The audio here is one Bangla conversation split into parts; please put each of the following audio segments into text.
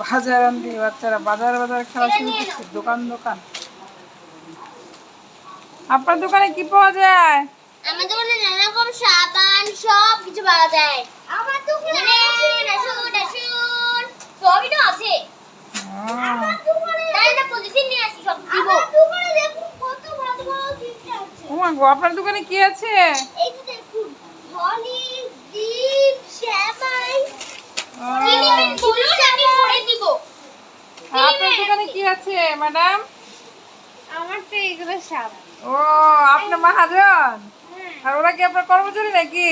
বাজার আনতে বাচ্চারা বাজার বাজার খেলা শুরু করছে দোকান দোকান। আপনার দোকানে কি পাওয়া যায়? আমার দোকানে নানা রকম সাবান সব কিছু পাওয়া যায়। আমার দোকানে আসুন সবই তো আছে। আহ, তাই না পলিথিন নিয়ে আসি সব দিব। আমার দোকানে দেখুন কত ভালো ভালো জিনিস আছে। ও মা গো আপনার দোকানে কি আছে? এই যে দেখুন আহ, কিনিবেন বলুন আমি করে দিব আপনার দোকানে কি আছে ম্যাডাম? আমার তো এগুলো সাব। ও আপনার মহাজন? আর ওরা কি আপনার কর্মচারী নাকি?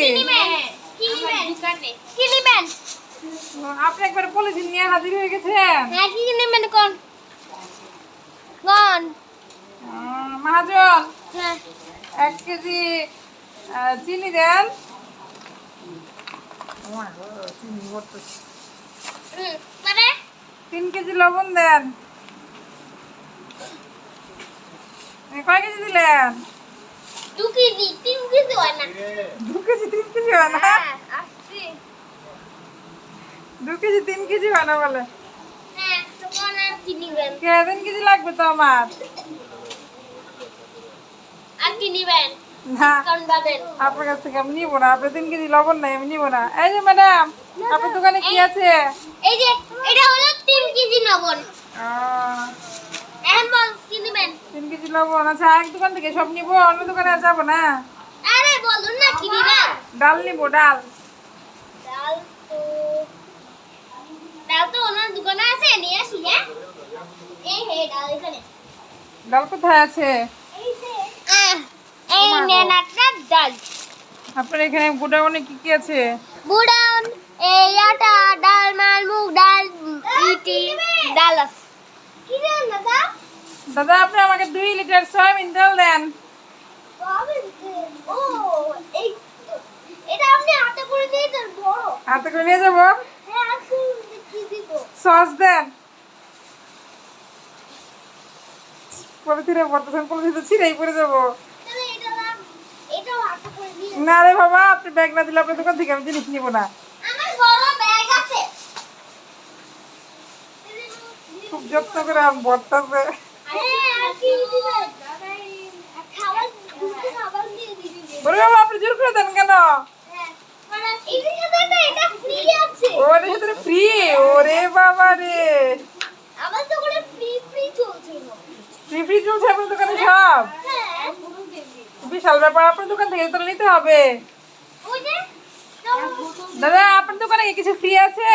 আপনি একবার পলিথিন নিয়ে হাজির হয়ে গেছেন? হ্যাঁ কোন? কোন? মহাজন? হ্যাঁ। এক কেজি চিনি দেন। তিন কেজি লবণ দেন। কয় কেজি দিলেন? দু কেজি তিন কেজি হয় না। দু কেজি তিন কেজি হয় না? হ্যাঁ দু কেজি তিন কেজি হয় না বলে? হ্যাঁ কে তিন কেজি লাগবে তো আমার? আর কিনিবেন না আপনার কাছ থেকে আমি নিবো না। আপনি তিন কেজি লবণ নাই আমি নিবো না। এই যে ম্যাডাম আপনার দোকানে কি আছে? এই যে এটা হলো তিন কেজি লবণ। আহ, এখন বল কিনিবেন তিন কেজি লবণ। আচ্ছা এক দোকান থেকে সব নিবো অন্য দোকানে আর যাব না? আরে বলুন না কিনিবেন ডাল নিবো ডাল। ডাল তো ডাল তো ওনার দোকানে আছে নিয়ে আসি হ্যাঁ? এই হে ডাল এখানে। ডাল কোথায় আছে? এই নেন আপনার ডাল। আপনার এখানে গোডাউনে কি কি আছে? বুড়ান এই আটা ডাল মাল মুগ ডাল ইটি ডাল আছে। কি দেন দাদা? দাদা আপনি আমাকে দুই লিটার সয়াবিন তেল দেন। ও এই এটা আপনি হাতে করে হাতে নিয়ে যাব? হ্যাঁ আসুন কি দিব। সস দেন। পলিথিনে পড়তেছেন পলিথিন তো ছিঁড়েই পড়ে যাব তাহলে এটা দাম এটাও হাতে করে দিয়ে না রে বাবা আপনি ব্যাগ না দিলে আপনার দোকান থেকে আমি জিনিস নিবো না। আমার বড় ব্যাগ আছে। খুব যত্ন করে আম হ্যাঁ বলে বাবা আপনি জোর করে দেন কেন? হ্যাঁ ওরে সাথে ফ্রি ওরে বাবা রে। আমার তো ফ্রি ফ্রি চলছিল ফ্রি ফ্রি চলছে আপনার দোকানে সব? হ্যাঁ। বিশাল ব্যাপার আপনার দোকান থেকে তো নিতে হবে। দাদা আপনার দোকানে কিছু ফ্রি আছে?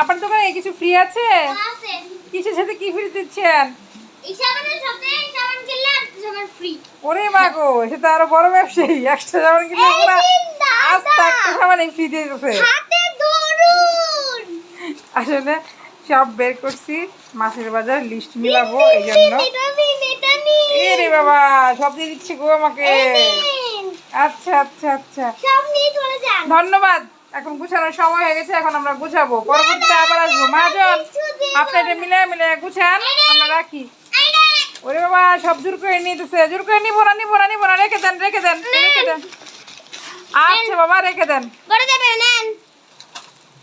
আপনার দোকানে কিছু ফ্রি আছে? কিসের সাথে কি ফ্রি দিচ্ছেন? ওরে মা গো সে তো আরও বড় ব্যবসায়ী একশো সাবান কিনলে দাদা। আস্তে একটা সাবান ফ্রি দিয়ে দিতেছে। আসলে সব বের করছি মাছের বাজার লিস্ট মিলাবো এই জন্য এটা নিন এটা নিন এ রে বাবা সব দিয়ে দিচ্ছে গো আমাকে। আচ্ছা আচ্ছা আচ্ছা। ধন্যবাদ। এখন গুছানোর সময় হয়ে গেছে এখন আমরা গুছাবো। পরবর্তীতে আবার আসব। মহাজন আপনি এটা মিলে মিলে গুছান আমরা রাখি। ওরে বাবা সব জোর করে নিতেছে। জোর করে নিবো না নিবো না নিবো না। রেখে দেন রেখে দেন রেখে দেন। আচ্ছা বাবা রেখে দেন।